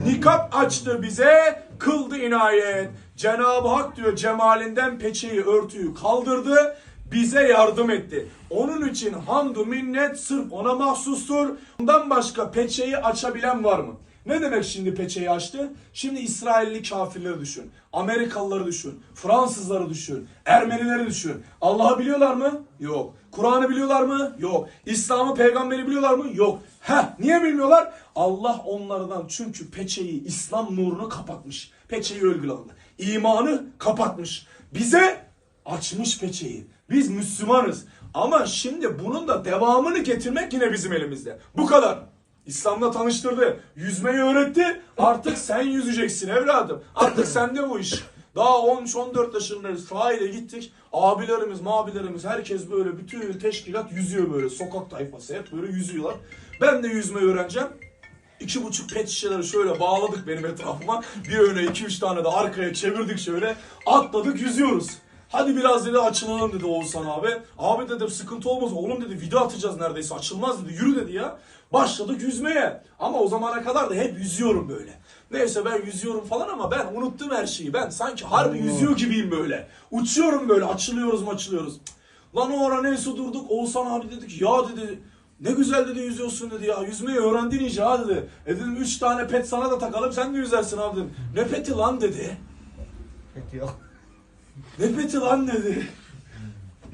Nikap açtı bize, kıldı inayet. Cenab-ı Hak diyor cemalinden peçeyi, örtüyü kaldırdı, bize yardım etti. Onun için hamdü minnet sırf ona mahsustur. Ondan başka peçeyi açabilen var mı? Ne demek şimdi peçeyi açtı? Şimdi İsrailli kafirleri düşün. Amerikalıları düşün. Fransızları düşün. Ermenileri düşün. Allah'ı biliyorlar mı? Yok. Kur'an'ı biliyorlar mı? Yok. İslam'ı peygamberi biliyorlar mı? Yok. Heh, niye bilmiyorlar? Allah onlardan çünkü peçeyi, İslam nurunu kapatmış. Peçeyi ölgülandı. İmanı kapatmış. Bize açmış peçeyi. Biz Müslümanız. Ama şimdi bunun da devamını getirmek yine bizim elimizde. Bu kadar. İslam'la tanıştırdı. Yüzmeyi öğretti. Artık sen yüzeceksin evladım. Artık sende bu iş. Daha 13-14 yaşındayız. Sahile gittik. Abilerimiz, mabilerimiz herkes böyle bütün teşkilat yüzüyor böyle. Sokak tayfası hep böyle yüzüyorlar. Ben de yüzmeyi öğreneceğim. İki buçuk pet şişeleri şöyle bağladık benim etrafıma. Bir öne iki üç tane de arkaya çevirdik şöyle. Atladık yüzüyoruz. Hadi biraz dedi açılalım dedi Oğuzhan abi. Abi dedim sıkıntı olmaz oğlum dedi video atacağız neredeyse açılmaz dedi yürü dedi ya. Başladık yüzmeye ama o zamana kadar da hep yüzüyorum böyle. Neyse ben yüzüyorum falan ama ben unuttum her şeyi. Ben sanki harbi yüzüyor gibiyim böyle. Uçuyorum böyle açılıyoruz açılıyoruz. Lan o ara neyse durduk Oğuzhan abi dedik ya dedi ne güzel dedi yüzüyorsun dedi ya. Yüzmeyi öğrendin iyice ha dedi. E dedim 3 tane pet sana da takalım sen de yüzersin abi dedim. Ne peti lan dedi. Peki yok. Ne peti lan dedi.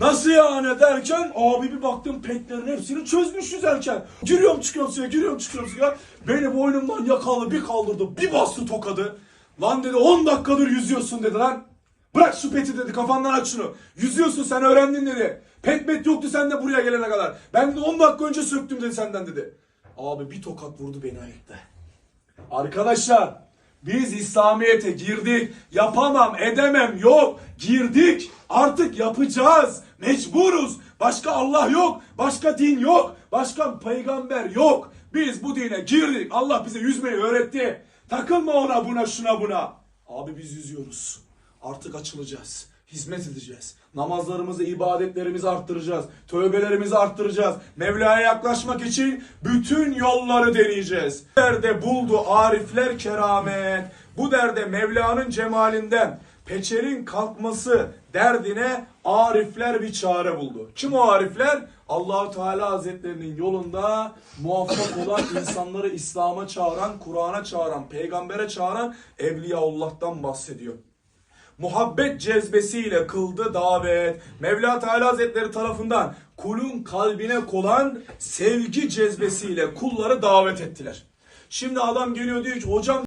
Nasıl yani derken abi bir baktım petlerin hepsini çözmüş yüzerken. Giriyorum çıkıyorum suya giriyorum çıkıyorum suya. Beni boynumdan yakaladı bir kaldırdı bir bastı tokadı. Lan dedi 10 dakikadır yüzüyorsun dedi lan. Bırak şu peti dedi kafandan aç şunu. Yüzüyorsun sen öğrendin dedi. Pet met yoktu sende buraya gelene kadar. Ben de 10 dakika önce söktüm dedi senden dedi. Abi bir tokat vurdu beni ayakta. Arkadaşlar biz İslamiyet'e girdik. Yapamam, edemem yok. Girdik. Artık yapacağız. Mecburuz. Başka Allah yok. Başka din yok. Başka peygamber yok. Biz bu dine girdik. Allah bize yüzmeyi öğretti. Takılma ona buna şuna buna. Abi biz yüzüyoruz. Artık açılacağız. Hizmet edeceğiz. Namazlarımızı, ibadetlerimizi arttıracağız. Tövbelerimizi arttıracağız. Mevla'ya yaklaşmak için bütün yolları deneyeceğiz. Bu derde buldu arifler keramet. Bu derde Mevla'nın cemalinden peçerin kalkması derdine arifler bir çare buldu. Kim o arifler? Allahu Teala Hazretlerinin yolunda muvaffak olan insanları İslam'a çağıran, Kur'an'a çağıran, peygambere çağıran Evliyaullah'tan bahsediyor muhabbet cezbesiyle kıldı davet. Mevla Teala Hazretleri tarafından kulun kalbine kolan sevgi cezbesiyle kulları davet ettiler. Şimdi adam geliyor diyor ki hocam